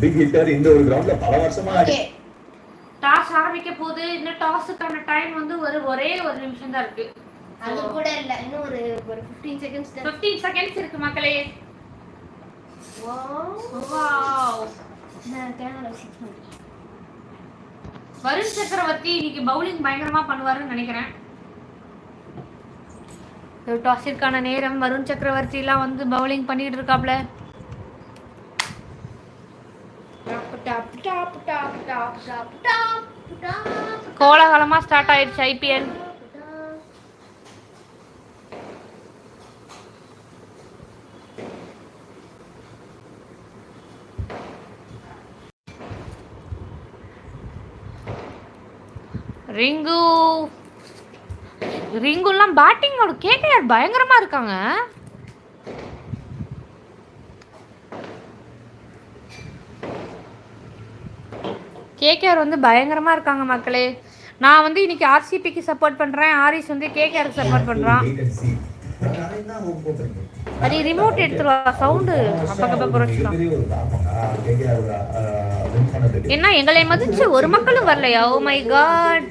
Big hitter இந்த ஒரு கிரவுண்ட்ல பல வருஷமா டாஸ் ஆரம்பிக்க போகுது இன்னும் டாஸுக்கான டைம் வந்து ஒரு ஒரே ஒரு நிமிஷம் தான் இருக்கு. அது கூட இல்ல இன்னும் ஒரு ஒரு 15 செகண்ட்ஸ் தான். 15 செகண்ட்ஸ் இருக்கு மக்களே. வாவ் வாவ் நான் கேமரா செட் பண்ணேன் வருண் சக்கரவர்த்தி இன்னைக்கு பவுலிங் பயங்கரமா பண்ணுவாருன்னு நினைக்கிறேன். டாஸிற்கான நேரம் வருண் சக்கரவர்த்தி எல்லாம் வந்து பவுலிங் பண்ணிட்டு இருக்காப்ல. கோலாகலமா ஸ்டார்ட் ஆயிடுச்சு ஐபிஎல் ரிங்கு. ரிங்குலாம் பேட்டிங்கோட கேகேஆர் பயங்கரமா இருக்காங்க. கேகேஆர் வந்து பயங்கரமாக இருக்காங்க மக்களே. நான் வந்து இன்னைக்கு ஆர்சிபிக்கு சப்போர்ட் பண்ணுறேன் ஆரிஸ் வந்து கேகேஆருக்கு சப்போர்ட் பண்ணுறான் அது ரிமோட் எடுத்துருவா. சவுண்டு அப்பக்கப்ப குறைச்சிக்கலாம் என்ன எங்களை மதிச்சு ஒரு மக்களும் வரலையா? ஓ my god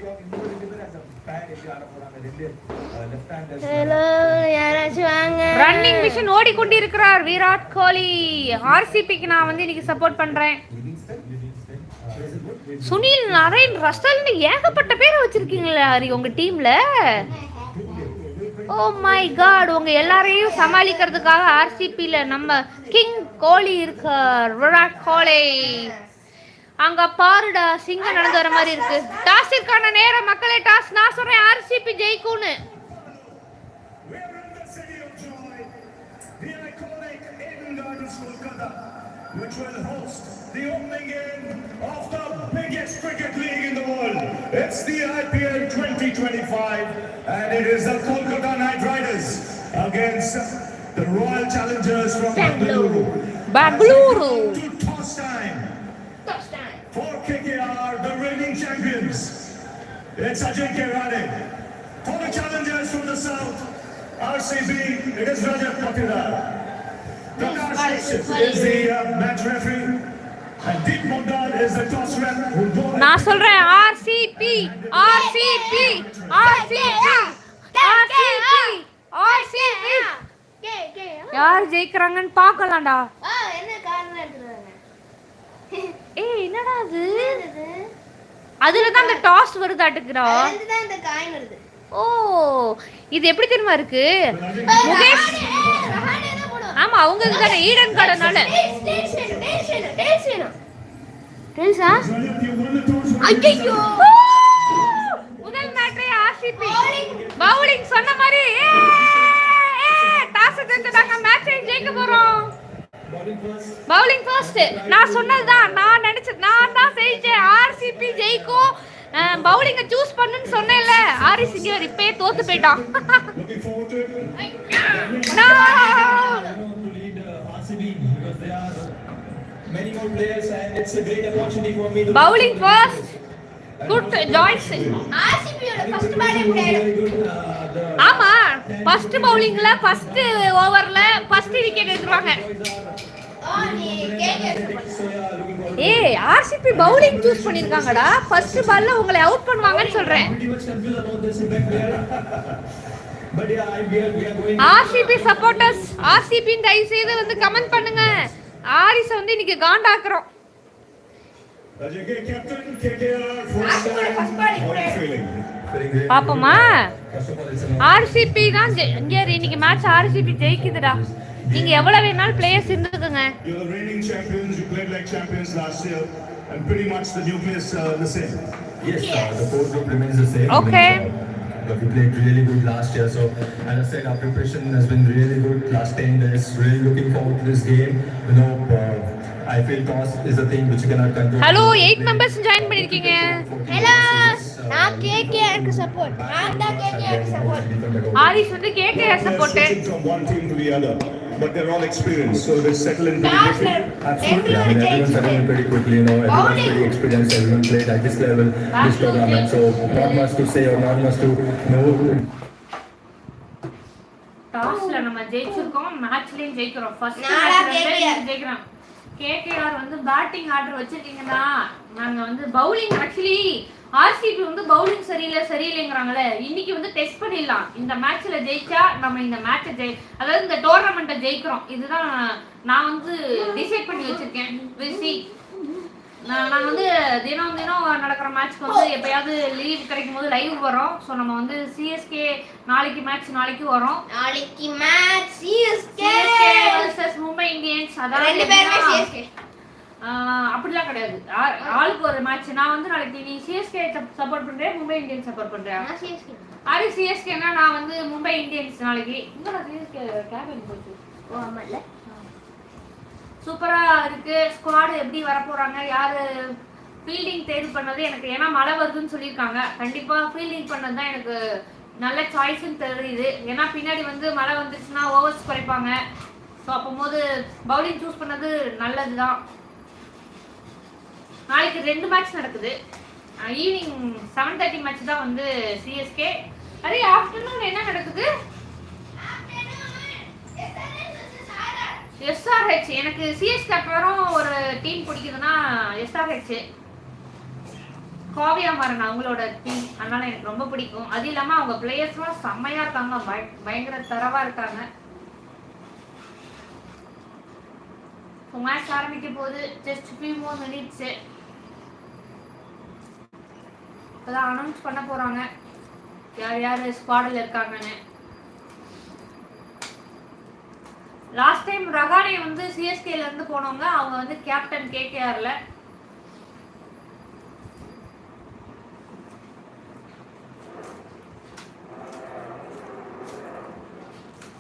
hello running machine ஓடிக்கொண்டிருக்கிறார். Virat Kohli. ஆர்சிபிக்கு நான் வந்து இன்னைக்கு சப்போர்ட் பண்றேன். சுனில் நரேன் ரசல்னு ஏகப்பட்ட பேரை வச்சிருக்கீங்களா ஹரி உங்க டீம்ல ஓ மை காட் உங்க எல்லாரையும் சமாளிக்கிறதுக்காக ஆர்சிபில நம்ம கிங் கோலி இருக்கார் விராட் கோலி அங்க பாருடா சிங்கம் நடந்து வர மாதிரி இருக்கு டாஸிற்கான நேரம் மக்களே டாஸ் நான் சொல்றேன் ஆர்சிபி ஜெயிக்கும்னு the iconic Eden Gardens Kolkata, which will host the opening game of the biggest cricket league in the world. It's the IPL 2025, and it is the Kolkata Knight Riders against the Royal Challengers from Bengaluru. Bengaluru. To toss time Touch time. for KKR, the reigning champions. It's Ajay Kirane. For the challengers from the south, RCB, it is Rajat Patidar. Prakash Dixit is the uh, match referee. And Deep Mondal is the toss rep who bowled நான் சொல்றேன் RCB RCB RCB RCB RCB யார் ஜெயிக்கிறாங்கன்னு பார்க்கலாம்டா. ஏய் என்னடா அது? இது அதுல தான் அந்த டாஸ் வருதாட்டுக்குறா அதுல தான் இந்த காயின் வருது. ஓ இது எப்படி தெரியுமா இருக்கு? முகேஷ் ஆமா அவங்க தானே ஈடன் கார்டனால டென்ஸா ஐயோ முதல் மேட்ரே ஆர்சிபி பவுலிங் சொன்ன மாதிரி டாஸ் ஜெயித்து தாங்க மேட்சை ஜெயிக்க போறோம். பவுலிங் ஃபர்ஸ்ட் நான் சொன்னது தான் நான் நினைச்சது நான் தான் ஜெயிச்சேன். ஆர்சிபி ஜெயிக்கும். பவுலிங்க சூஸ் பண்ணுன்னு சொன்னேன்ல. ஆரி சிங்கர் இப்பயே தோத்து போயிட்டான். பவுலிங் ஃபர்ஸ்ட் குட் ஜாய்ஸ் ஆமா ஃபர்ஸ்ட் பவுலிங்ல ஃபர்ஸ்ட் ஓவர்ல ஃபர்ஸ்ட் விக்கெட் எடுத்துருவாங்க. ஏய் ஆர்சிபி பவுலிங் சூஸ் பண்ணிருக்காங்கடா. ஃபர்ஸ்ட் பால்ல உங்களை அவுட் பண்ணுவாங்கன்னு சொல்றேன். ஆர்சிபி சப்போர்ட்டர்ஸ் ஆர்சிபி தயவு செய்து வந்து கமெண்ட் பண்ணுங்க. ஆரிஸ் வந்து இன்னைக்கு காண்டாக்குறோம். பாப்போமா? ஆர்சிபி தான் இங்க இன்னைக்கு மேட்ச் ஆர்சிபி ஜெயிக்குதுடா. நீங்க எவ்வளவு வேணாலும் players இருந்துக்குங்க You're the reigning champions. You played like champions last year, and pretty much the nucleus uh, the same. Yes, uh, the core group remains the same. Okay. Uh, we played really good last year, so as I said, our preparation has been really good last 10 days. Really looking forward to this game. You know, uh, I feel toss is a thing which you cannot control. Hello eight members join பண்ணிருக்கீங்க hello நான் கேகேஆருக்கு support நான் தான் கேகேஆருக்கு support Aris வந்து KKR support switching from one team to the other, but they're all experienced, so they settle in pretty quickly. Absolutely. I mean, everyone settled in pretty quickly, you know, everyone's pretty experienced, everyone played at this level, this tournament, so not much to say or not much to know. டாஸ்ல நம்ம ஜெயிச்சிருக்கோம் மேட்ச்லயும் ஜெயிக்கிறோம் first மேட்ச்ல. ஜெயிக்கிறோம் KKR வந்து batting order வச்சிருக்கீங்கன்னா நாங்க வந்து பவுலிங் ஆக்சுவலி ஆர்சிபி வந்து பவுலிங் சரியில்லை சரியில்லைங்கிறாங்களே. இன்னைக்கு வந்து டெஸ்ட் பண்ணிடலாம். இந்த மேட்ச்ல ஜெயிச்சா நம்ம இந்த மேட்சை ஜெயி அதாவது இந்த டோர்னமெண்ட்டை ஜெயிக்கிறோம். இதுதான் நான் வந்து டிசைட் பண்ணி வச்சிருக்கேன். விசி நான் நான் வந்து தினம் தினம் நடக்கிற மேட்ச்க்கு வந்து எப்பயாவது லீவ் கிடைக்கும் போது லைவ் வரோம் ஸோ நம்ம வந்து சிஎஸ்கே நாளைக்கு மேட்ச் நாளைக்கு வரோம் நாளைக்கு மேட்ச் சிஎஸ்கே மும்பை இந்தியன்ஸ் அதாவது அப்படிலாம் கிடையாது. ஆளுக்கு ஒரு மேட்ச் நான் வந்து நாளைக்கு நீ சிஎஸ்கே சப்போர்ட் பண்றேன் மும்பை இந்தியன்ஸ் சப்போர்ட் பண்றேன். அது சிஎஸ்கேனா நான் வந்து மும்பை இந்தியன்ஸ் நாளைக்கு. இங்க நான் சிஎஸ்கே கேபின் போச்சு? ஓ ஆமால்ல சூப்பரா இருக்கு. ஸ்குவாடு எப்படி வர போறாங்க யாரு ஃபீல்டிங் தேர்வு பண்ணது எனக்கு ஏன்னா மழை வருதுன்னு சொல்லியிருக்காங்க. கண்டிப்பா ஃபீல்டிங் பண்ணது தான் எனக்கு நல்ல சாய்ஸ்ன்னு தெரியுது. ஏன்னா பின்னாடி வந்து மழை வந்துச்சுன்னா ஓவர்ஸ் குறைப்பாங்க. ஸோ அப்போது பவுலிங் சூஸ் பண்ணது நல்லது தான் நாளைக்கு ரெண்டு மேட்ச் நடக்குது. ஈவினிங் செவன் தேர்ட்டி மேட்ச் தான் வந்து சிஎஸ்கே அதே ஆஃப்டர்நூன் என்ன நடக்குது? எஸ்ஆர்ஹெச் எனக்கு சிஎஸ்கே அப்புறம் ஒரு டீம் பிடிக்குதுன்னா எஸ்ஆர்ஹெச் காவியா மாறன் அவங்களோட டீம் அதனால எனக்கு ரொம்ப பிடிக்கும். அது இல்லாம அவங்க பிளேயர்ஸ்லாம் செம்மையா இருக்காங்க. பய- பயங்கர தரவா இருக்காங்க. மேட்ச் ஆரம்பிக்க போது ஜஸ்ட் ஃபியூ மோர் மினிட்ஸ் இப்போதான் அனௌன்ஸ் பண்ண போறாங்க. யார் யார் ஸ்குவாடில் இருக்காங்கன்னு. லாஸ்ட் டைம் ரகானே வந்து சிஎஸ்கேல இருந்து போனவங்க அவங்க வந்து கேப்டன் கேகேஆர்ல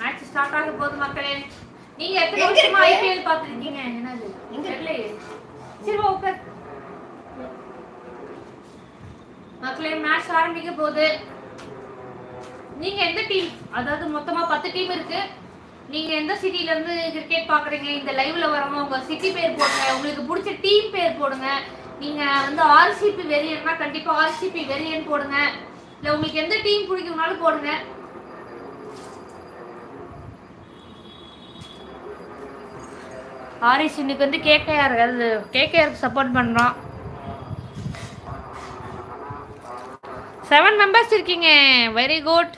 மேட்ச் ஸ்டார்ட் ஆக போகுது மக்களே. நீங்க எத்தனை வருஷமா? ஐபிஎல் பாத்துருக்கீங்க என்னது எங்க இருக்கு? தெரியலையே சரி ஓகே மக்களே மேட்ச் ஆரம்பிக்க போகுது. நீங்க எந்த டீம் அதாவது மொத்தமா பத்து டீம் இருக்கு. நீங்க எந்த சிட்டில இருந்து கிரிக்கெட் பாக்குறீங்க இந்த லைவ்ல வரவங்க உங்க சிட்டி பேர் போடுங்க. உங்களுக்கு பிடிச்ச டீம் பேர் போடுங்க. நீங்க வந்து ஆர்சிபி வெறியன்னா கண்டிப்பா ஆர்சிபி வெரியன் போடுங்க. இல்ல உங்களுக்கு எந்த டீம் பிடிக்கும்னாலும் போடுங்க. ஆரிஸ் இன்னைக்கு வந்து கேகேஆர் அது கேகேஆருக்கு சப்போர்ட் பண்றான். செவன் மெம்பர்ஸ் இருக்கீங்க. வெரி குட்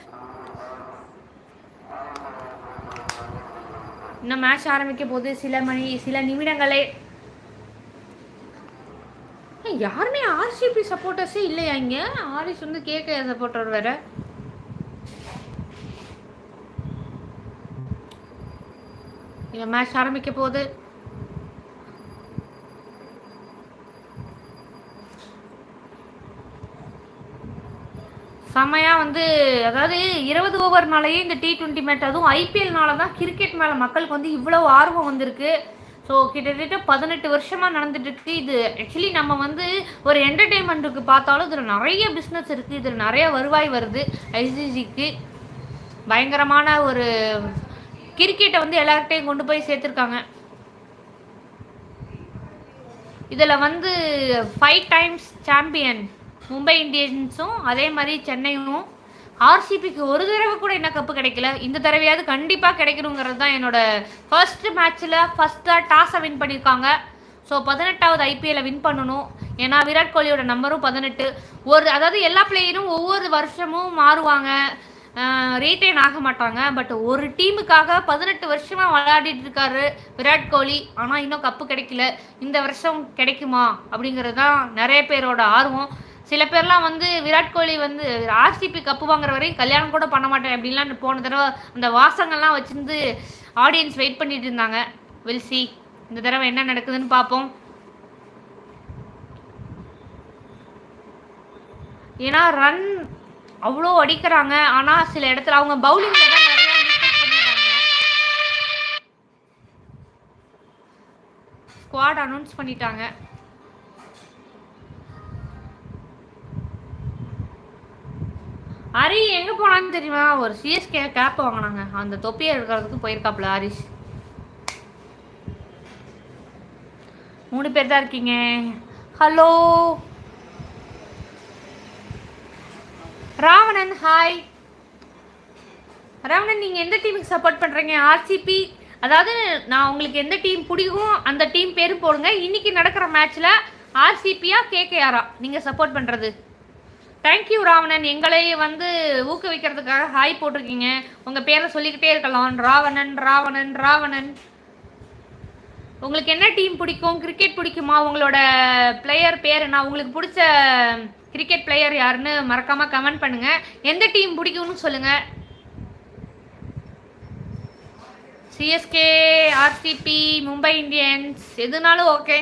இன்னும் மேட்ச் ஆரம்பிக்க போது சில மணி சில நிமிடங்களே. யாருமே ஆர்சிபி சப்போர்ட்டர்ஸே இல்லையா இங்க? ஆரிஸ் வந்து கேட்க சப்போர்ட்டர் வேற. இந்த மேட்ச் ஆரம்பிக்க போகுது. செம்மையாக வந்து அதாவது இருபது ஓவர்னாலேயே இந்த டி ட்வெண்ட்டி மேட்ச் அதுவும் ஐபிஎல்னால தான் கிரிக்கெட் மேலே மக்களுக்கு வந்து இவ்வளோ ஆர்வம் வந்திருக்கு. ஸோ கிட்டத்தட்ட பதினெட்டு வருஷமாக நடந்துட்டுருக்கு இது. ஆக்சுவலி நம்ம வந்து ஒரு என்டர்டெயின்மெண்ட்டுக்கு பார்த்தாலும் இதில் நிறைய பிஸ்னஸ் இருக்குது இதில் நிறைய வருவாய் வருது ஐசிசிக்கு பயங்கரமான ஒரு கிரிக்கெட்டை வந்து எல்லார்கிட்டையும் கொண்டு போய் சேர்த்துருக்காங்க. இதில் வந்து ஃபைவ் டைம்ஸ் சாம்பியன் மும்பை இந்தியன்ஸும் அதே மாதிரி சென்னையும் ஆர்சிபிக்கு ஒரு தடவை கூட என்ன கப்பு கிடைக்கல. இந்த தடவையாவது கண்டிப்பாக கிடைக்கணுங்கிறது தான் என்னோட ஃபர்ஸ்ட் மேட்ச்சில் ஃபஸ்ட்டாக டாஸை வின் பண்ணியிருக்காங்க. ஸோ பதினெட்டாவது ஐபிஎல்லை வின் பண்ணணும். ஏன்னா விராட் கோலியோட நம்பரும் பதினெட்டு. ஒரு அதாவது எல்லா பிளேயரும் ஒவ்வொரு வருஷமும் மாறுவாங்க. ரீட்டைன் ஆக மாட்டாங்க. பட் ஒரு டீமுக்காக பதினெட்டு வருஷமாக விளையாடிட்டு இருக்காரு விராட் கோலி. ஆனால் இன்னும் கப்பு கிடைக்கல. இந்த வருஷம் கிடைக்குமா? அப்படிங்கிறது தான் நிறைய பேரோட ஆர்வம். சில பேர்லாம் வந்து விராட் கோலி வந்து ஆர்சிபி கப்பு வாங்குற வரையும் கல்யாணம் கூட பண்ண மாட்டேன் அப்படின்லாம் போன தடவை அந்த வாசங்கள்லாம் வச்சிருந்து ஆடியன்ஸ் வெயிட் பண்ணிட்டு இருந்தாங்க. வில்சி இந்த தடவை என்ன நடக்குதுன்னு பார்ப்போம். ஏன்னா ரன் அவ்வளோ அடிக்கிறாங்க. ஆனால் சில இடத்துல அவங்க பவுலிங்கில் தான் நிறைய மிஸ்டேக் பண்ணிடுறாங்க ஸ்குவாட் அனௌன்ஸ் பண்ணிட்டாங்க. ஹரி எங்க போனான்னு தெரியுமா? ஒரு சிஎஸ்கே கேப் வாங்கினாங்க. அந்த தொப்பியை எடுக்கிறதுக்கு போயிருக்காப்ல ஹரிஷ். மூணு பேர் தான் இருக்கீங்க. ஹலோ ராவணன் ஹாய் ராவணன் நீங்க எந்த டீமுக்கு சப்போர்ட் பண்றீங்க? ஆர்சிபி அதாவது நான் உங்களுக்கு எந்த டீம் பிடிக்கும் அந்த டீம் பேரும் போடுங்க. இன்னைக்கு நடக்கிற மேட்ச்ல ஆர்சிபியா கேகேஆரா நீங்க சப்போர்ட் பண்றது. தேங்க்யூ ராவணன் எங்களை வந்து ஊக்குவிக்கிறதுக்காக ஹாய் போட்டிருக்கீங்க. உங்கள் பேரை சொல்லிக்கிட்டே இருக்கலாம். ராவணன் ராவணன் ராவணன் உங்களுக்கு என்ன டீம் பிடிக்கும்? கிரிக்கெட் பிடிக்குமா? உங்களோட பிளேயர் பேர் என்ன? உங்களுக்கு பிடிச்ச கிரிக்கெட் பிளேயர் யாருன்னு மறக்காம கமெண்ட் பண்ணுங்க. எந்த டீம் பிடிக்கும்னு சொல்லுங்க. சிஎஸ்கே ஆர்சிபி மும்பை இந்தியன்ஸ் எதுனாலும் ஓகே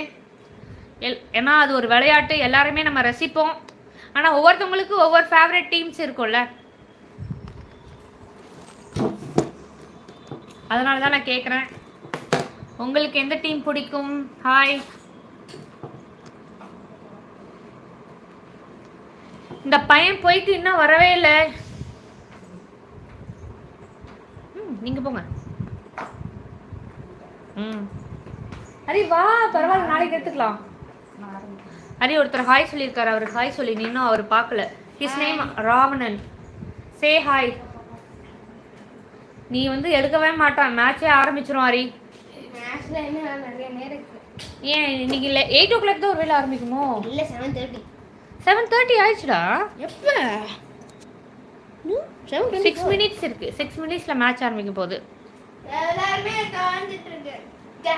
எல் ஏன்னா அது ஒரு விளையாட்டு. எல்லாருமே நம்ம ரசிப்போம். ஆனால் ஒவ்வொருத்தவங்களுக்கு ஒவ்வொரு ஃபேவரட் டீம்ஸ் இருக்கும்ல. அதனால தான் நான் கேட்குறேன் உங்களுக்கு எந்த டீம் பிடிக்கும்? ஹாய் இந்த பையன் போயிட்டு இன்னும் வரவே இல்லை. ம் நீங்கள் போங்க. ம். அரே வா பரவாயில்ல நாளைக்கு எடுத்துக்கலாம். ஹரி ஒருத்தர் ஹாய் சொல்லியிருக்காரு. அவர் ஹாய் சொல்லி நீ இன்னும் அவர் பார்க்கல. His name Ravanan. சே ஹாய் நீ வந்து எடுக்கவே மாட்டான். மேட்சே ஆரம்பிச்சிரும் ஹரி ஏன் இன்னைக்கு இல்லை? எயிட் ஓ கிளாக் தான் ஒரு வேலை ஆரம்பிக்குமோ? இல்ல செவன் தேர்ட்டி செவன் தேர்ட்டி ஆயிடுச்சுடா. எப்ப? சிக்ஸ் மினிட்ஸ் இருக்கு. சிக்ஸ் மினிட்ஸ்ல மேட்ச் ஆரம்பிக்க போகுது. எல்லாருமே தாண்டிட்டு இருக்கு. கே.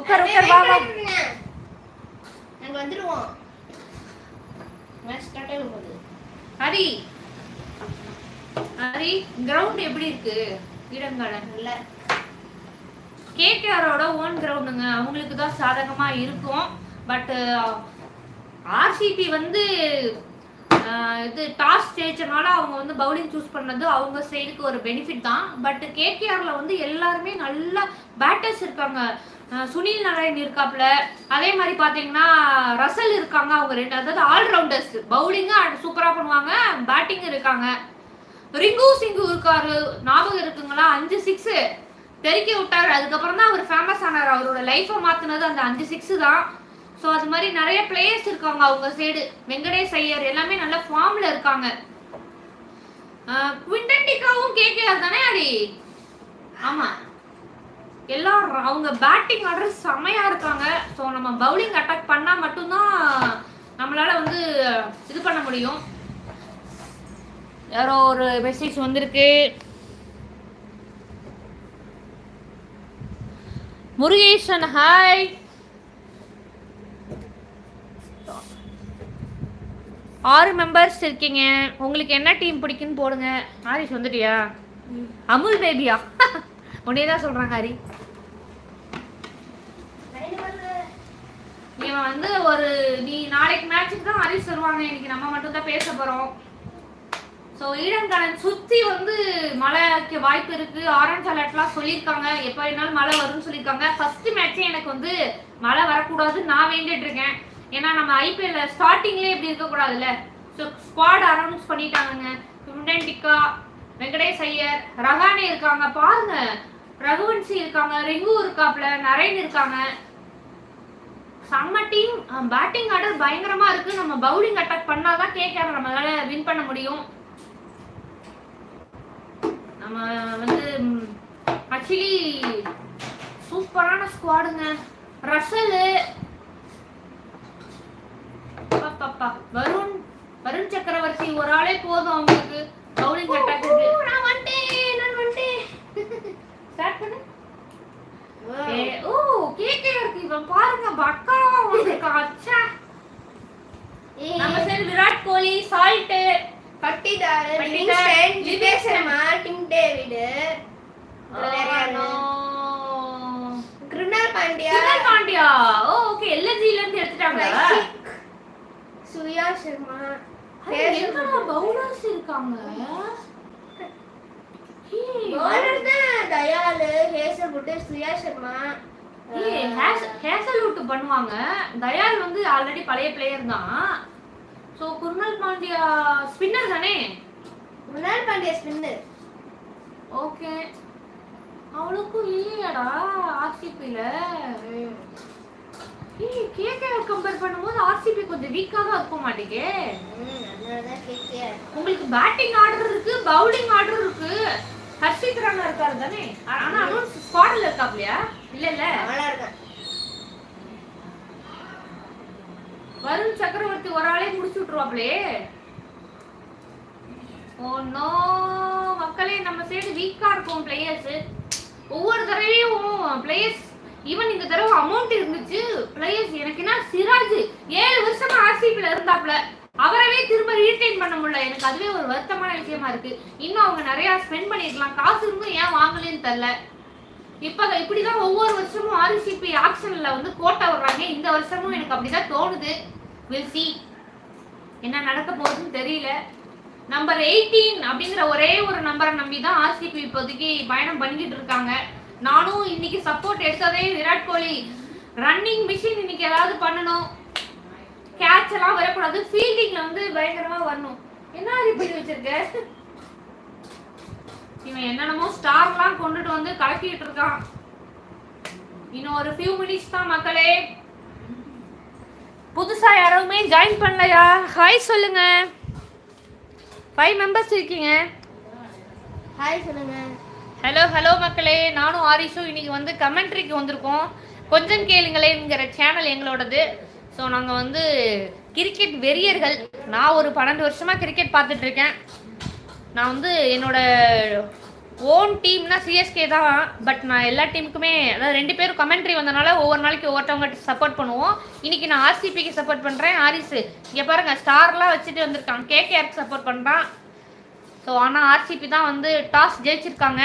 உட்கார் உட்கார் வா வா நாங்க வந்துருவோம். மேட்ச் ஸ்டார்ட் ஆகும் போது. ஹரி! ஹரி கிரவுண்ட் எப்படி இருக்கு? ஈடன்கார்டன் இல்ல. கேகேஆரோட ஓன் கிரவுண்டுங்க அவங்களுக்கு தான் சாதகமா இருக்கும். பட் ஆர்சிபி வந்து இது டாஸ் ஜெயிச்சனால அவங்க வந்து பவுலிங் சூஸ் பண்ணது அவங்க சைடுக்கு ஒரு பெனிஃபிட் தான். பட் கேகேஆர்ல வந்து எல்லாருமே நல்ல பேட்டர்ஸ் இருக்காங்க. சுனில் நாராயண் இருக்காப்ல. அதே மாதிரி பாத்தீங்கன்னா ரசல் இருக்காங்க அவங்க ரெண்டு. அதாவது ஆல்ரவுண்டர்ஸ் பவுலிங்கும் சூப்பரா பண்ணுவாங்க பேட்டிங் இருக்காங்க. ரிங்கு சிங்கு இருக்காரு. ஞாபகம் இருக்குங்களா? அஞ்சு சிக்ஸ் பெருக்கி விட்டாரு. அதுக்கப்புறம் தான் அவர் ஃபேமஸ் ஆனார். அவரோட லைஃபை மாத்தினது அந்த அஞ்சு சிக்ஸ் தான். ஸோ அது மாதிரி நிறைய பிளேயர்ஸ் இருக்காங்க அவங்க சைடு வெங்கடேஷ் ஐயர் எல்லாமே நல்ல ஃபார்ம்ல இருக்காங்க. குவிண்டன் டிகாவும் கேகேஆர் தானே அடி ஆமா. எல்லாம் அவங்க பேட்டிங் ஆர்டர் செமையா இருக்காங்க. ஸோ நம்ம பவுலிங் அட்டாக் பண்ணா மட்டும்தான் நம்மளால வந்து இது பண்ண முடியும். யாரோ ஒரு மெசேஜ் வந்திருக்கு. முருகேசன் ஹாய் ஆறு மெம்பர்ஸ் இருக்கீங்க. உங்களுக்கு என்ன டீம் பிடிக்குன்னு போடுங்க. ஹாரிஸ் வந்துட்டியா? அமுல் பேபியா உன்னே தான் சொல்றாங்க ஹரி. இவன் வந்து ஒரு நீ நாளைக்கு மேட்ச்சுக்கு தான் ஹரிஸ் வருவாங்க. இன்னைக்கு நம்ம மட்டும் தான் பேச போறோம். ஸோ ஈடன்காரன் சுத்தி வந்து மழைக்கு வாய்ப்பு இருக்கு. ஆரஞ்ச் அலர்ட்லாம் சொல்லியிருக்காங்க. எப்போ வேணாலும் மழை வரும்னு சொல்லியிருக்காங்க. ஃபர்ஸ்ட் மேட்சே எனக்கு வந்து மழை வரக்கூடாதுன்னு நான் வேண்டிட்டு இருக்கேன். ஏன்னா நம்ம ஐபிஎல்ல ஸ்டார்டிங்லேயே இப்படி இருக்கக்கூடாதுல்ல. So squad announce பண்ணிட்டாங்கங்க. Quinton de Kock Venkatesh Iyer Rahane இருக்காங்க. பாருங்க. ரகுவன்சி இருக்காங்க ரிங்கு இருக்காப்ல நரேன் இருக்காங்க. செம்ம டீம் பேட்டிங் ஆர்டர் பயங்கரமா இருக்கு. நம்ம பவுலிங் அட்டாக் பண்ணாதான் கேட்கற நம்மளால வின் பண்ண முடியும். நம்ம வந்து ஆக்சுவலி சூப்பரான ஸ்குவாடுங்க ரசல். வருண் வருண் சக்கரவர்த்தி ஒரு ஆளே போதும் அவங்களுக்கு. பவுலிங் அட்டாக் நான் வந்துட்டேன் நான் வந்துட்டேன் ஸ்டார்ட் பண்ணு ஏ, ஓ பாருங்க பக்கா வந்திருக்கான் அச்சா நம்ம side Virat Kohli Salt Patidar Livingstone. Jitesh Sharma Tim David. Krunal Pandya. Sunil Pandya? Oh okay எல்எஸ்ஜில இருந்து எடுத்துட்டாங்க சுயா சர்மா. பவுலர்ஸ் இருக்காங்க? Bowler தான் தயாலு ஹேசல்வுட் சுயா சர்மா. ஹேசல்வுட் பண்ணுவாங்க. தயால் வந்து ஆல்ரெடி பழைய பிளேயர் தான். சோ குர்னல் பாண்டியா ஸ்பின்னர் தானே? குருணால் பாண்டியா ஸ்பின்னர் ஓகே அவளுக்கும் இல்லையாடா ஆர்சிபில ஏய் கேகேஆர் கம்பேர் பண்ணும்போது ஆர்சிபி கொஞ்சம் வீக்கா தான் இருக்க மாட்டேங்க உங்களுக்கு பேட்டிங் ஆர்டர் இருக்கு பவுலிங் ஆர்டர் இருக்கு. ஹர்ஷித் ராணா இருக்காரு தானே? ஆனா அனௌன்ஸ் ஸ்குவாட்ல இருக்காப்லையா இல்ல இல்ல. நல்லா இருக்கேன் வருண் சக்கரவர்த்தி ஒரு ஆளே முடிச்சு விட்டுருவாப்லே ஓ நோ. மக்களே நம்ம சைடு வீக்கா இருக்கும் பிளேயர்ஸ் ஒவ்வொரு தடவையும் பிளேயர்ஸ் ஈவன் இந்த தடவை அமௌண்ட் இருந்துச்சு. பிளேயர்ஸ் எனக்கு என்ன சிராஜ் ஏழு வருஷமா ஆர்சிபில இருந்தாப்ல. அவரவே திரும்ப ரீட்டைன் பண்ண முடியல. எனக்கு அதுவே ஒரு வருத்தமான விஷயமா இருக்கு. இன்னும் அவங்க நிறைய ஸ்பெண்ட் பண்ணிருக்கலாம். காசு இருந்தும் ஏன் வாங்கலன்னு தெரியல. இப்ப இப்படிதான் ஒவ்வொரு வருஷமும் ஆர்சிபி ஆக்ஷன்ல வந்து கோட்டை வர்றாங்க. இந்த வருஷமும் எனக்கு அப்படிதான் தோணுது. வில் சி என்ன நடக்க போகுதுன்னு தெரியல. நம்பர் எயிட்டீன் அப்படிங்கிற ஒரே ஒரு நம்பரை நம்பி தான் ஆர்சிபி இப்போதைக்கு பயணம் பண்ணிக்கிட்டு இருக்காங்க. நானும் இன்னைக்கு சப்போர்ட் எடுத்ததே விராட் கோலி. ரன்னிங் மிஷின் இன்னைக்கு ஏதாவது பண்ணணும். கேட்ச் எல்லாம் வரக்கூடாது. ஃபீல்டிங்ல வந்து பயங்கரமா வரணும். என்ன ரிப்பீட் வச்சிருக்க? இவன் என்னென்னமோ ஸ்டார்லாம் கொண்டுட்டு வந்து கலக்கிட்டு இருக்கான். இன்னும் ஒரு ஃபியூ மினிட்ஸ் தான் மக்களே. புதுசா யாருமே ஜாயின் பண்ணலையா? ஹாய் சொல்லுங்க. ஃபைவ் மெம்பர்ஸ் இருக்கீங்க. ஹாய் சொல்லுங்க. ஹலோ ஹலோ மக்களே. நானும் ஆரிஷும் இன்னைக்கு வந்து கமெண்ட்ரிக்கு வந்திருக்கோம். கொஞ்சம் கேளுங்களேங்கிற சேனல் எங்களோடது. ஸோ நாங்கள் வந்து கிரிக்கெட் வெறியர்கள். நான் ஒரு பன்னெண்டு வருஷமாக கிரிக்கெட் பார்த்துட்டு இருக்கேன் நான் வந்து என்னோட ஓன் டீம்னா சிஎஸ்கே தான். பட் நான் எல்லா டீமுக்குமே அதாவது ரெண்டு பேரும் கமெண்ட்ரி வந்தனால ஒவ்வொரு நாளைக்கு ஒவ்வொருத்தவங்க சப்போர்ட் பண்ணுவோம். இன்னைக்கு நான் ஆர்சிபிக்கு சப்போர்ட் பண்ணுறேன் ஆரிஸ் இங்கே பாருங்க ஸ்டார்லாம் வச்சுட்டு வந்திருக்கான். கேகேஆருக்கு சப்போர்ட் பண்ணுறான் ஸோ ஆனால் ஆர்சிபி தான் வந்து டாஸ் ஜெயிச்சிருக்காங்க.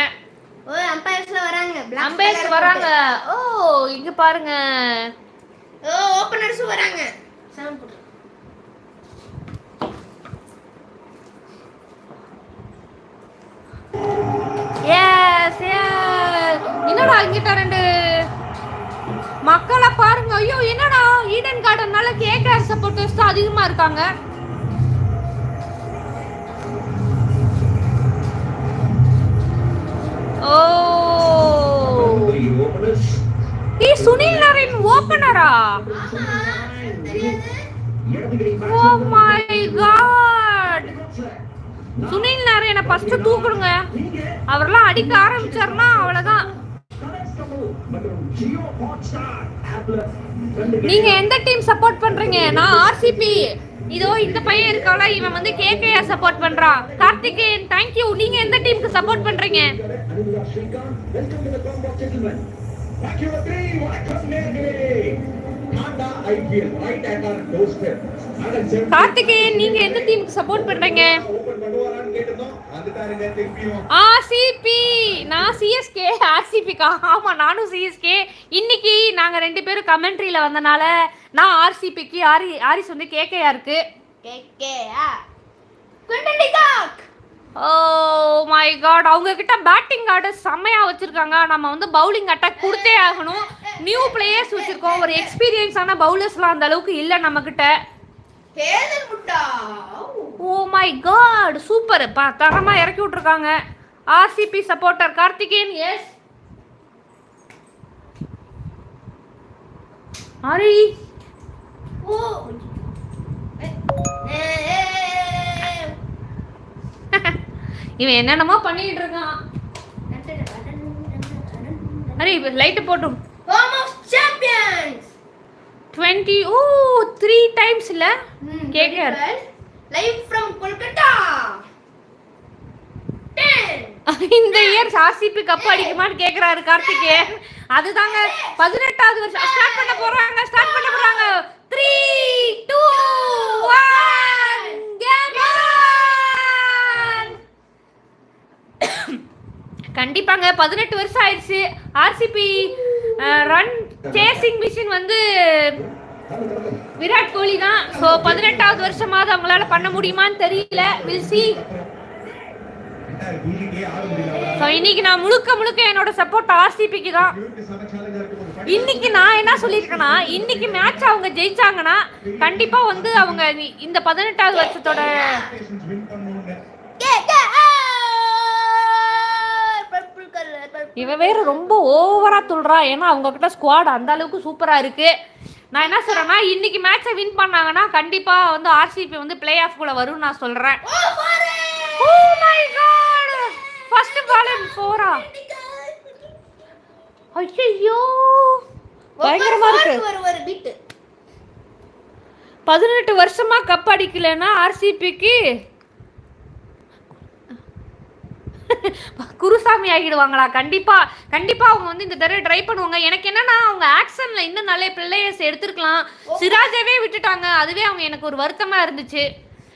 ஓ அம்பையர்ஸ்ல வராங்க. அம்பையர்ஸ் வராங்க. ஓ இங்க பாருங்க. ஓ ஓபனர்ஸும் வராங்க. செவன் போட்டு என்னடா இங்கிட்ட ரெண்டு? மக்களை பாருங்க. ஐயோ என்னடா? ஈடன் கார்டன்னால கேகேஆர் சப்போர்ட்டர்ஸ் தான் அதிகமா இருக்காங்க. ஓ நீ ஏ சுனில் நரின் ஓபனரா ஓ மை காட் சுனில் நரேனை ஃபர்ஸ்ட் தூக்குடுங்க. அவர்லாம் அடிக்க ஆரம்பிச்சாருன்னா அவ்வளவுதான். நீங்க எந்த டீம் சப்போர்ட் பண்றீங்க? நான் ஆர்சிபி இதோ இந்த பையன் இருக்கால இவன் வந்து கேகேஆர் சப்போர்ட் பண்றான். கார்த்திகேயன் தேங்க்யூ நீங்க எந்த டீமுக்கு சப்போர்ட் பண்றீங்க? வணக்கம் நேர்களே. கார்த்திகேயன் நீங்க எந்த டீமுக்கு சப்போர்ட் பண்றீங்க? ஆர்சிபி நான் சிஎஸ்கே ஆர்சிபிக்கா ஆமா நானும் சிஎஸ்கே இன்னைக்கு நாங்க ரெண்டு பேரும் கமெண்ட்ரியில வந்தனால நான் ஆர்சிபிக்கு ஆரி ஆரிஸ் வந்து கேகேஆருக்கு கேகேஆ குண்டலி காக். ஓ மை காட் அவங்க கிட்ட பேட்டிங் ஆர்டர் செம்மையா வச்சிருக்காங்க. நம்ம வந்து பவுலிங் அட்டாக் கொடுத்தே ஆகணும். நியூ பிளேயர்ஸ் வச்சிருக்கோம். ஒரு எக்ஸ்பீரியன்ஸான பவுலர்ஸ்லாம் அந்த அளவுக்கு இல்லை நம்ம கிட்ட ஹேதர் முட்டா. ஓ மை காட் சூப்பர் பா தரமா இறக்கி விட்டுருக்காங்க. RCB supporter Karthikeyan S Hari oh இவன் என்னென்னமோ பண்ணிட்டு இருக்கான். ஹரி லைட்டு போட்டும். டுவெண்ட்டி ஓ த்ரீ டைம்ஸ் இல்லை? KKR. லைவ் ஃப்ரம் கொல்கத்தா 10 இந்த இயர் ஆர்சிபி கப் அடிக்குமான்னு கேக்குறாரு கார்த்திகேயன் அதுதாங்க பதினெட்டாவது வருஷம். ஸ்டார்ட் பண்ண போறாங்க ஸ்டார்ட் பண்ண போறாங்க. த்ரீ டூ ஒன் கண்டிப்பாங்க பதினெட்டு வருஷம் ஆயிடுச்சு. ஆர்சிபி ரன் சேசிங் மிஷின் வந்து விராட் கோலி தான். ஸோ பதினெட்டாவது வருஷமாவது அவங்களால பண்ண முடியுமான்னு தெரியல. வில் சி ஸோ இன்னைக்கு நான் முழுக்க முழுக்க என்னோட சப்போர்ட் ஆர்சிபிக்கு தான். இன்னைக்கு நான் என்ன சொல்லியிருக்கேன்னா இன்னைக்கு மேட்ச் அவங்க ஜெயிச்சாங்கன்னா கண்டிப்பா வந்து அவங்க இந்த பதினெட்டாவது வருஷத்தோட கலர் பர்பிள் இவ வேற ரொம்ப ஓவரா துள்றா ஏன்னா அவங்க கிட்ட ஸ்குவாட் அந்த அளவுக்கு சூப்பரா இருக்கு. நான் என்ன சொல்றேன்னா இன்னைக்கு மேட்சை வின் பண்ணாங்கன்னா கண்டிப்பா வந்து ஆர்சிபி வந்து பிளே ஆஃப் குள்ள வரும்னு நான் சொல்றேன்! ஃபர்ஸ்ட் பால் ஃபோரா ஐயோ பயங்கரமா இருக்கு. பதினெட்டு வருஷமா கப் அடிக்கலைன்னா ஆர்சிபிக்கு குருசாமி ஆகிடுவாங்களா கண்டிப்பா கண்டிப்பா அவங்க வந்து இந்த தடவை ட்ரை பண்ணுவாங்க எனக்கு என்னன்னா அவங்க ஆக்ஷன்ல இன்னும் நிறைய பிளேயர்ஸ் எடுத்திருக்கலாம் சிராஜாவே விட்டுட்டாங்க அதுவே அவங்க எனக்கு ஒரு வருத்தமா இருந்துச்சு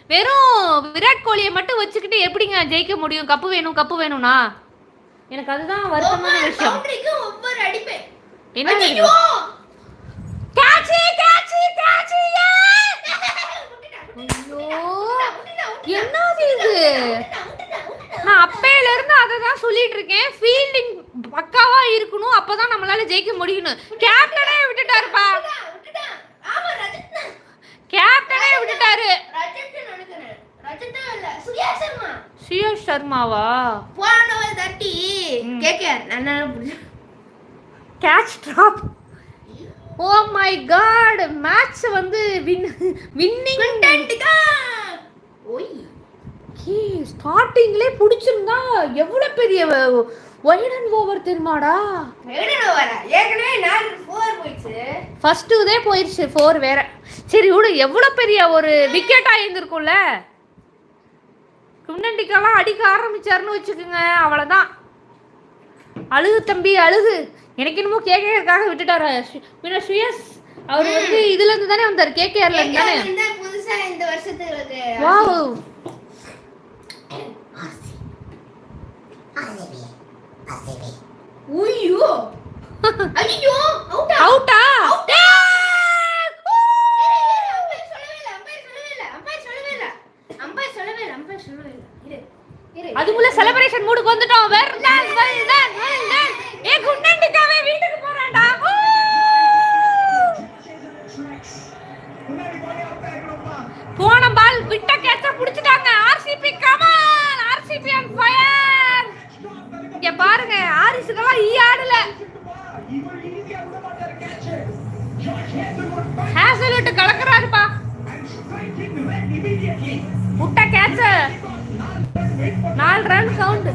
வெறும் விராட் கோலியை மட்டும் வச்சுக்கிட்டு எப்படிங்க ஜெயிக்க முடியும் கப்பு வேணும் கப்பு வேணும்னா எனக்கு அதுதான் வருத்தமான விஷயம் என்ன ஐயோ என்னது இது நான் அப்பையில இருந்து அதை தான் சொல்லிட்டு இருக்கேன் ஃபீல்டிங் பக்காவா இருக்கணும் அப்பதான் நம்மளால ஜெயிக்க முடியணும் கேப்டனே விட்டுட்டாருப்பா தான். கேப்டனே விட்டுட்டாரு. சியோஷ் சர்மாவா போன over தட்டி, புடிச்சு. Catch drop oh my god match வந்து win winning Quinton de Kock. ஓய். ஸ்டார்டிங்லே பிடிச்சிருந்தா எவ்வளவு பெரிய ஒயிட் அண்ட் ஓவர் தெரியுமாடா? ஏற்கனவே போயிடுச்சு. ஃபர்ஸ்ட் இதே போயிடுச்சு ஃபோர் வேற. சரி விடு எவ்வளோ பெரிய ஒரு விக்கெட்டாக இருந்திருக்கும்ல? குண்டண்டிக்கெல்லாம் அடிக்க ஆரம்பிச்சாருன்னு வச்சுக்கோங்க அவ்வளோதான் அழுகு தம்பி அழுகு. எனக்கு என்னமோ கேகேஆருக்காக விட்டுட்டாரு பின்ன சுயஸ் அவர் வந்து இதுல இருந்து தானே வந்தார் கேகேஆர்ல இருந்து தானே. புதுசா இந்த வருஷத்துக்கு வாவ் அதுக்குள்ள செலிப்ரேஷன் மூடுக்கு வந்துட்டோம். ஏ குண்டண்டிக்காவே வீட்டுக்கு போறான்டா. அவுட் போன பால் விட்ட கேட்ச புடிச்சிட்டாங்க RCB come on RCB on fire இங்க பாருங்க ஆரிஸுக்கெல்லாம் ஈ ஆடல. ஹேசலுட்டு கலக்குறாருப்பா. and கேட்ச நாலு ரன் கவுண்ட்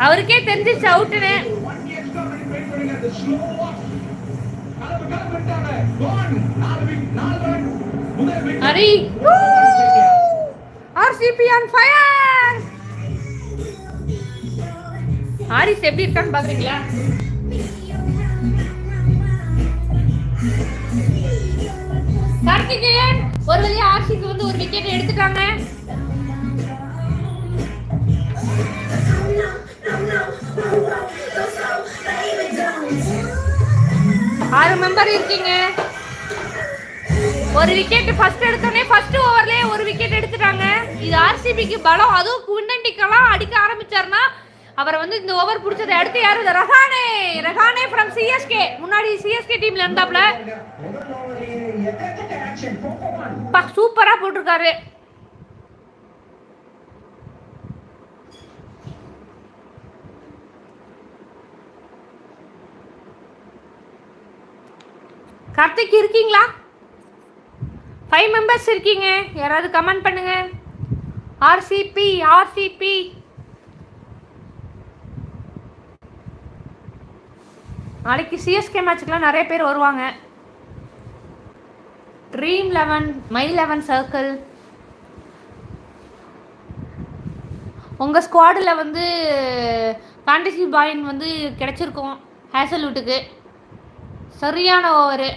அவருக்கே தெரிஞ்சிச்சு அவுட்டுன்னு one RCB on fire Aris எப்படி இருக்கான்னு பாக்குறீங்களா கார்த்திகேயன் ஒரு வழியா ஆர்சிபி வந்து ஒரு விக்கெட் எடுத்துட்டாங்க. ஆறு மெம்பர் இருக்கீங்க. ஒரு விக்கெட் ஃபர்ஸ்ட் எடுத்தோடனே ஃபர்ஸ்ட் ஓவர்லயே ஒரு விக்கெட் எடுத்துட்டாங்க. இது ஆர்சிபிக்கு பலம். அதுவும் குண்டண்டிக்கெல்லாம் அடிக்க ஆரம்பிச்சாருன்னா அவரை வந்து இந்த ஓவர் பிடிச்சதை அடுத்து யாரு? இந்த ரஹானே. ரஹானே ஃப்ரம் சிஎஸ்கே முன்னாடி சிஎஸ்கே டீம்ல இருந்தாப்ல. பா சூப்பரா போட்டிருக்காரு. கார்த்திக் இருக்கீங்களா? ஃபைவ் மெம்பர்ஸ் இருக்கீங்க. யாராவது கமெண்ட் பண்ணுங்க. ஆர்சிபி ஆர்சிபி நாளைக்கு சிஎஸ்கே மேட்ச்க்கெலாம் நிறைய பேர் வருவாங்க. Dream Eleven My Eleven Circle உங்கள் ஸ்குவாடில் வந்து ஃபேண்டசி பாயின் வந்து கிடச்சிருக்கோம் ஹேசல்வுட்டுக்கு சரியான ஓவரு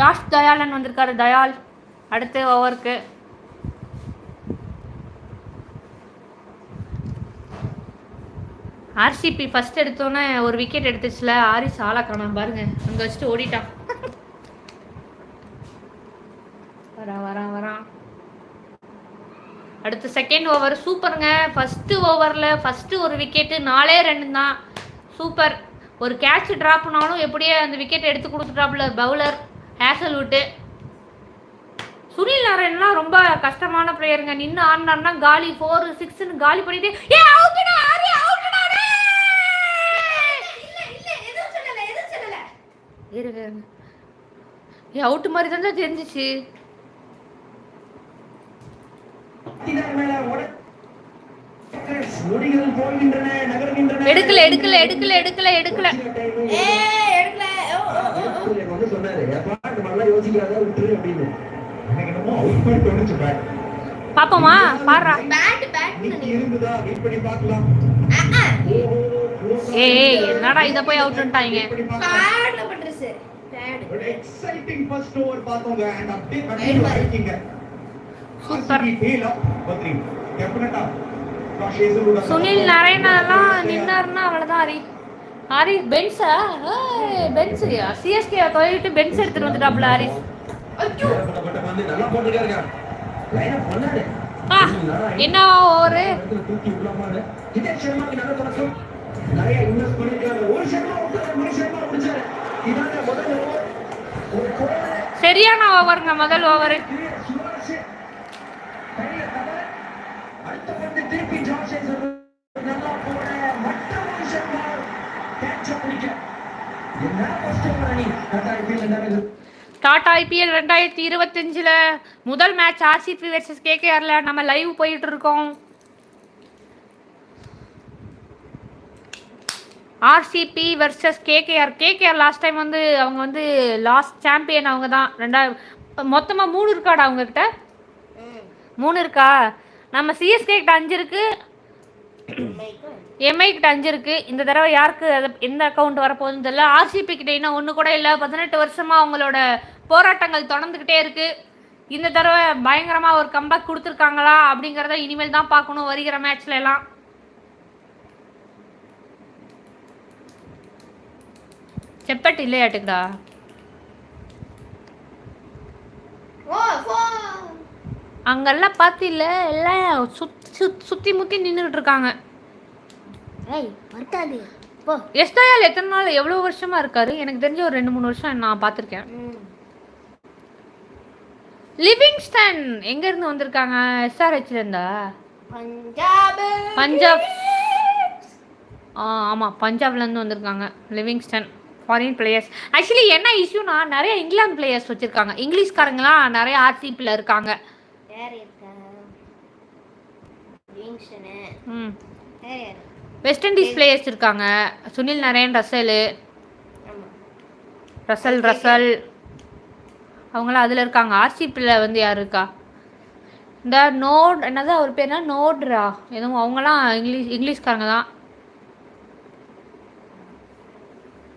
யாஷ் தயாளன் வந்திருக்காரு தயால் அடுத்த ஓவருக்கு ஆர்சிபி ஃபர்ஸ்ட் எடுத்தோன்னே ஒரு விக்கெட் எடுத்துச்சுல ஆரிஸ் ஆளா காணாம பாருங்க. அங்கே வச்சுட்டு ஓடிட்டான். வரான் வரான் வரான். அடுத்து செகண்ட் ஓவர் சூப்பருங்க. ஃபர்ஸ்ட் ஓவரில் ஃபர்ஸ்ட் ஒரு விக்கெட்டு நாலே ரெண்டு தான் சூப்பர். ஒரு கேட்ச் ட்ராப்னாலும் எப்படியே அந்த விக்கெட் எடுத்து கொடுத்துட்டாப்புல பவுலர் ஹேசல்வுட்டு சுனில் நாராயண்லாம் ரொம்ப கஷ்டமான பிளேயருங்க நின்று ஆடினார்னா காலி ஃபோர் சிக்ஸ்ன்னு காலி பண்ணிட்டு ஏ அவுட்டுடா இல்ல இல்ல எதுவும் சொல்லல எதுவும் சொல்லல இருங்க ஏ அவுட்டு மாதிரி தான் தெரிஞ்சிச்சு எடுக்கல எடுக்கல எடுக்கல எடுக்கல எடுக்கல ஏ எடுக்கல சொன்னாரு இந்த மாதிரிலாம் யோசிக்காத விட்டுரு அப்படின்னு எனக்கு என்னமோ அவுட் மாதிரி தோணுச்சு பேட் பாப்போமா பாடுறா. பேட் பேட் இன்னைக்கு இருந்துதா வெயிட் பண்ணி பார்க்கலாம் ஏய் என்னடா இத போய் அவுட்ன்ட்டாங்க கூட. சுனில் நரேனெல்லாம் நின்னாருன்னா அவ்வளவுதான் ஹரி ஹரி பென்ஸா பென்ஸ் சிஎஸ்கே தொழிலிட்டு பென்ஸ் எடுத்துட்டு வந்துட்டாப்ல ஹரிஸ் ஆ, என்ன ஒரு ஓவர்? சரியான ஓவருங்க முதல் ஓவர். என்ன கஷ்டம் டாடா ஐபிஎல் ரெண்டாயிரத்தி இருபத்தஞ்சில் முதல் மேட்ச் ஆர்சிபி வெர்சஸ் கேகேஆர்ல நம்ம லைவ் போயிட்டு இருக்கோம் RCB versus KKR. KKR last time வந்து அவங்க வந்து லாஸ்ட் சாம்பியன் அவங்க தான். ரெண்டாயிரம் மொத்தமாக மூணு இருக்காடா அவங்கக்கிட்ட மூணு இருக்கா? நம்ம சிஎஸ்கே கிட்ட அஞ்சு இருக்கு. எம்ஐ கிட்ட அஞ்சு இருக்கு. இந்த தடவை யாருக்கு எந்த அக்கௌண்ட் வரப்போகுதுன்னு தெரியல. ஆர்சிபி கிட்ட இன்னும் ஒன்று கூட இல்லை. பதினெட்டு வருஷமா அவங்களோட போராட்டங்கள் தொடர்ந்துக்கிட்டே இருக்கு. இந்த தடவை பயங்கரமா ஒரு கம்பேக் கொடுத்துருக்காங்களா அப்படிங்கிறத இனிமேல் தான் பார்க்கணும் வருகிற மேட்ச்ல எல்லாம். செப்பட் இல்லையாட்டுக்குடா? அங்கெல்லாம் பார்த்தில்ல எல்லாம் சுத் சுத் சுற்றி முற்றி நின்றுக்கிட்டு இருக்காங்க. ஏய் மறக்காது போ. எஸ்தாயால் எத்தனை நாள் எவ்வளோ வருஷமா இருக்காரு? எனக்கு தெரிஞ்ச ஒரு ரெண்டு மூணு வருஷம் நான் பார்த்துருக்கேன். லிவிங்ஸ்டன் எங்க இருந்து வந்திருக்காங்க? எஸ்ஆர்ஹெச்ல இருந்தா பஞ்சாப். பஞ்சாப். ஆ ஆமாம் பஞ்சாப்ல இருந்து வந்திருக்காங்க லிவிங்ஸ்டன். ஃபாரின் பிளேயர்ஸ் ஆக்சுவலி என்ன இஷ்யூனா நிறைய இங்கிலாந்து பிளேயர்ஸ் வச்சிருக்காங்க. இங்கிலீஷ்காரங்களாம் நிறைய ஆர்சிபியில் இருக்காங்க. ம். வெஸ்ட் இண்டீஸ் பிளேயர்ஸ் இருக்காங்க. Sunil Narine Russell. Russell Russell. அவங்களாம் அதில் இருக்காங்க. ஆர்சிபியில் வந்து யார் இருக்கா? இந்த நோட் என்னது அவர் பேர் என்ன நோட்ரா. எதுவும் அவங்களாம் இங்கிலீஷ் இங்கிலீஷ்காரங்க தான்.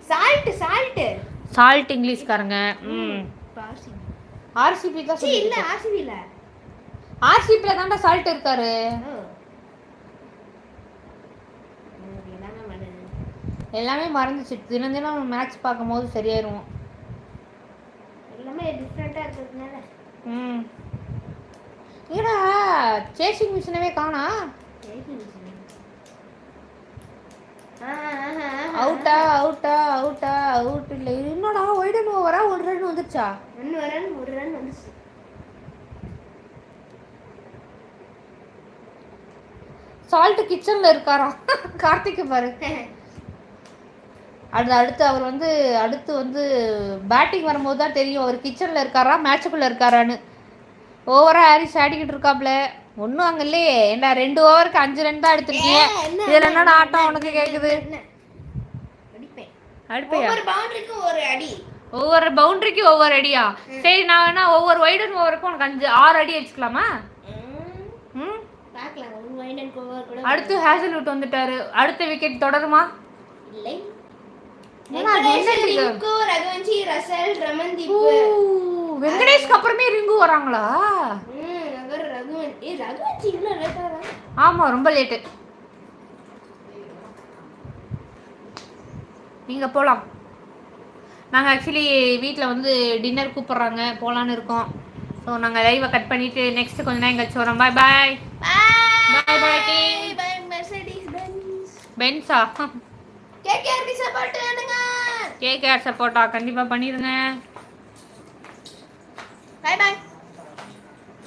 சால்ட் சால்ட் சால்ட் இங்கிலீஷ்காரங்க. ம். ஆர்சிபி தான் இல்ல ஆர்சிபி இல்ல ஆர்சிபியில் தான்டா சால்ட் இருக்காரு ஓ எனக்கு எல்லாமே மறந்துது. எல்லாமே மறந்துச்சு. தினம் தினம் மேட்ச் பார்க்கும்போது சரியாயிரும். எல்லாமே டிஃப்ரெண்டா இருக்கிறதுனால. ம். ஏடா சேசிங் மிஷினவே காணா? அவுட்டா அவுட்டா அவுட்டா அவுட் இல்லை. என்னடா ஒய்டன் ஓவரா ஒரு ரன் வந்துருச்சா? ஒன்று ரன் ஒரு ரன் வந்துச்சு சால்ட் கிச்சன்ல இருக்காரா? கார்த்திக் பாரு. அடுத்து அடுத்து அவர் வந்து அடுத்து வந்து பேட்டிங் வரும்போது தான் தெரியும் அவர் கிச்சனில் இருக்காரா மேட்சுக்குள்ளே இருக்காரான்னு. ஓவராக ஹாரிஸ் ஆடிக்கிட்டு இருக்காப்ல. ஒன்றும் அங்கே இல்லையே. ஏண்டா ரெண்டு ஓவருக்கு அஞ்சு ரன் தான் எடுத்திருக்கீங்க. என்ன? இதில் என்னடா ஆட்டம் உனக்கு கேட்குது என்ன? ஒவ்வொரு பவுண்டரிக்கு ஒவ்வொரு அடியா? சரி நான் வேணா ஒவ்வொரு வைடன் ஓவருக்கும் உனக்கு அஞ்சு ஆறு அடி வச்சுக்கலாமா? ம், ம்? பார்க்கலாம். ஒரு வைடன் கோவர் கூட அடுத்து ஹேசல்வுட் வந்துட்டாரு. அடுத்த விக்கெட் தொடருமா? இல்லை. ரசல் வெங்கடேஷ்க்கு அப்புறமே ரிங்கு வராங்களா? ரகுவன் ஏ ஆமா ரொம்ப லேட்டு நீங்க போலாம். நாங்க ஆக்சுவலி வீட்டில் வந்து டின்னர் கூப்பிடுறாங்க போலான்னு இருக்கோம். ஸோ நாங்கள் லைவை கட் பண்ணிட்டு நெக்ஸ்ட் கொஞ்ச நேரம் கழிச்சு வரோம். Bye bye Bye, bye, team. Bye Mercedes Benz கேகேஆர்பி support பண்ணுங்க கேகேஆர் சப்போர்ட்டா கண்டிப்பாக பண்ணிடுங்க பை பை